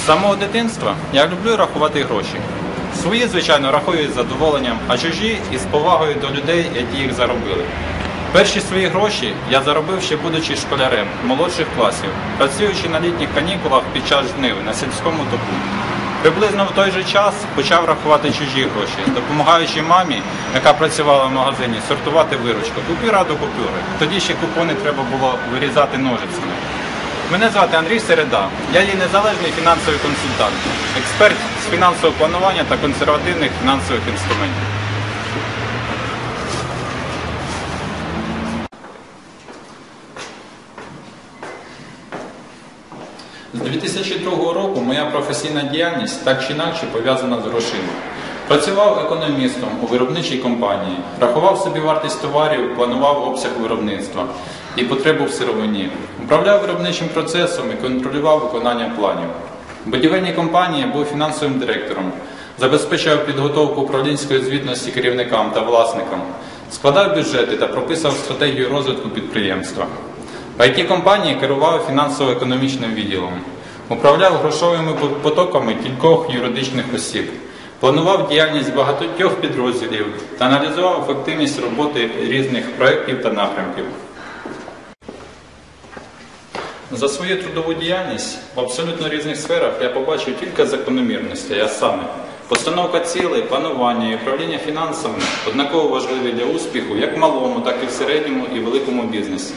З самого дитинства я люблю рахувати гроші. Свої, звичайно, рахую з задоволенням, а чужі із повагою до людей, які їх заробили. Перші свої гроші я заробив ще будучи школярем молодших класів, працюючи на літніх канікулах під час жниви на сільському току. Приблизно в той же час почав рахувати чужі гроші, допомагаючи мамі, яка працювала в магазині, сортувати виручку, купюра до купюри. Тоді ще купони треба було вирізати ножицями. Мене звати Андрій Середа. Я є незалежний фінансовий консультант, експерт з фінансового планування та консервативних фінансових інструментів. З 2002 року моя професійна діяльність так чи інакше пов'язана з грошима. Працював економістом у виробничій компанії, рахував собі вартість товарів, планував обсяг виробництва і потребу в сировині, управляв виробничим процесом і контролював виконання планів. В будівельній компанії був фінансовим директором, забезпечував підготовку управлінської звітності керівникам та власникам, складав бюджети та прописав стратегію розвитку підприємства. В it компанії керував фінансово-економічним відділом, управляв грошовими потоками кількох юридичних осіб, планував діяльність багатьох підрозділів та аналізував ефективність роботи різних проєктів та напрямків. За свою трудову діяльність в абсолютно різних сферах я побачив кілька закономірностей, а саме постановка цілей, планування і управління фінансами однаково важливі для успіху як в малому, так і в середньому і великому бізнесі.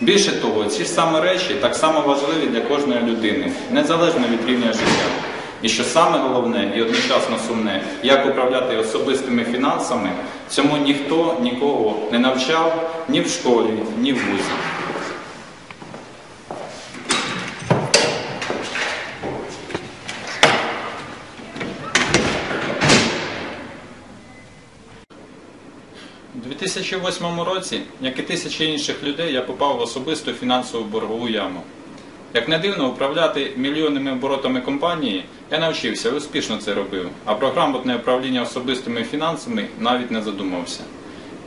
Більше того, ці ж саме речі так само важливі для кожної людини, незалежно від рівня життя. І що саме головне і одночасно сумне, як управляти особистими фінансами, цьому ніхто нікого не навчав ні в школі, ні в вузі. У 2008 році, як і тисячі інших людей, я попав в особисту фінансову боргову яму. Як не дивно, управляти мільйонними оборотами компанії я навчився, успішно це робив, а про грамотне управління особистими фінансами навіть не задумався.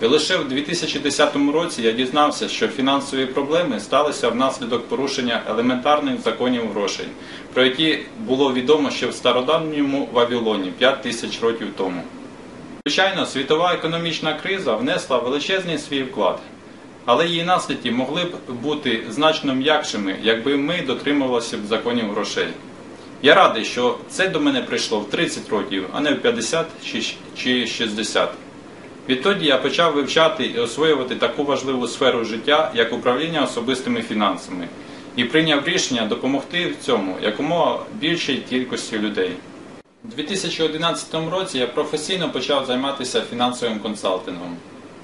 І лише в 2010 році я дізнався, що фінансові проблеми сталися внаслідок порушення елементарних законів грошей, про які було відомо ще в стародавньому Вавилоні 5 тисяч років тому. Звичайно, світова економічна криза внесла величезний свій вклад, але її наслідки могли б бути значно м'якшими, якби ми дотримувалися б законів грошей. Я радий, що це до мене прийшло в 30 років, а не в 50 чи 60. Відтоді я почав вивчати і освоювати таку важливу сферу життя, як управління особистими фінансами, і прийняв рішення допомогти в цьому якомога більшій кількості людей. У 2011 році я професійно почав займатися фінансовим консалтингом.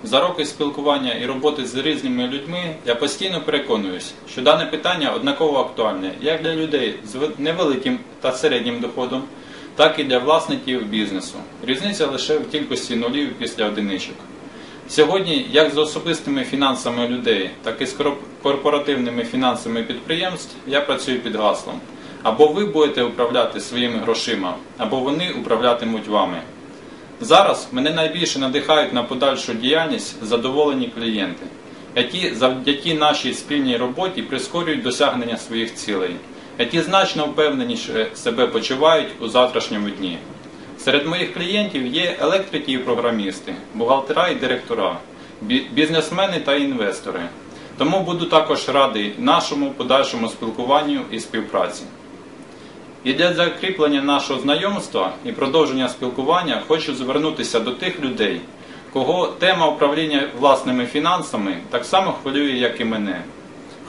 За роки спілкування і роботи з різними людьми я постійно переконуюсь, що дане питання однаково актуальне як для людей з невеликим та середнім доходом, так і для власників бізнесу. Різниця лише в кількості нулів після одиничок. Сьогодні, як з особистими фінансами людей, так і з корпоративними фінансами підприємств, я працюю під гаслом. Або ви будете управляти своїми грошима, або вони управлятимуть вами. Зараз мене найбільше надихають на подальшу діяльність задоволені клієнти, які завдяки нашій спільній роботі прискорюють досягнення своїх цілей, які значно впевненіше себе почувають у завтрашньому дні. Серед моїх клієнтів є електрики і програмісти, бухгалтера і директора, бізнесмени та інвестори. Тому буду також радий нашому подальшому спілкуванню і співпраці. І для закріплення нашого знайомства і продовження спілкування. Хочу звернутися до тих людей, кого тема управління власними фінансами так само хвилює, як і мене,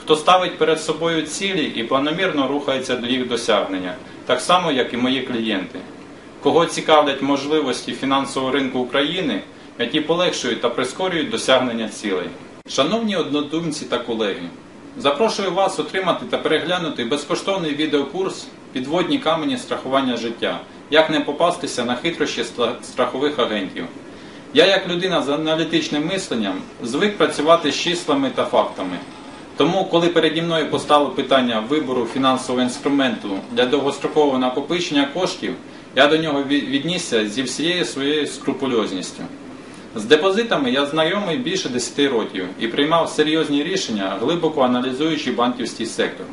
хто ставить перед собою цілі і планомірно рухається до їх досягнення, так само, як і мої клієнти, кого цікавлять можливості фінансового ринку України, які полегшують та прискорюють досягнення цілей. Шановні однодумці та колеги, запрошую вас отримати та переглянути безкоштовний відеокурс Підводні камені страхування життя. Як не попастися на хитрощі страхових агентів. Я, як людина з аналітичним мисленням, звик працювати з числами та фактами. Тому, коли переді мною постало питання вибору фінансового інструменту для довгострокового накопичення коштів, я до нього віднісся зі всією своєю скрупульозністю. З депозитами я знайомий більше 10 років і приймав серйозні рішення, глибоко аналізуючи банківський сектор.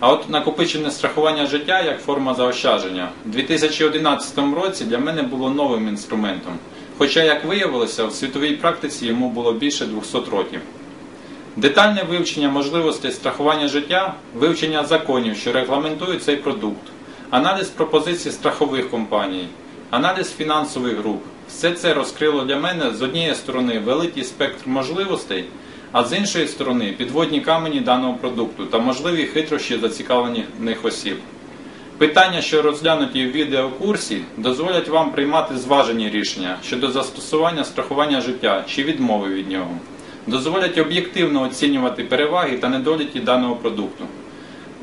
А от накопичене страхування життя як форма заощадження у 2011 році для мене було новим інструментом. Хоча, як виявилося, в світовій практиці йому було більше 200 років. Детальне вивчення можливостей страхування життя, вивчення законів, що регламентують цей продукт, аналіз пропозицій страхових компаній, аналіз фінансових груп. Все це розкрило для мене з однієї сторони великий спектр можливостей, а з іншої сторони підводні камені даного продукту та можливі хитрощі зацікавлених осіб. Питання, що розглянуті в відеокурсі, дозволять вам приймати зважені рішення щодо застосування страхування життя чи відмови від нього, дозволять об'єктивно оцінювати переваги та недоліки даного продукту,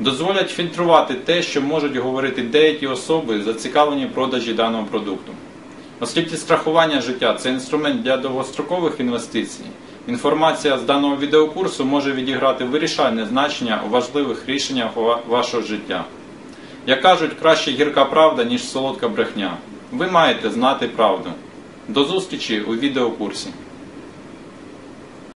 дозволять фільтрувати те, що можуть говорити деякі особи, зацікавлені в продажі даного продукту. Оскільки страхування життя це інструмент для довгострокових інвестицій, інформація з даного відеокурсу може відіграти вирішальне значення у важливих рішеннях вашого життя. Як кажуть, краще гірка правда, ніж солодка брехня. Ви маєте знати правду. До зустрічі у відеокурсі.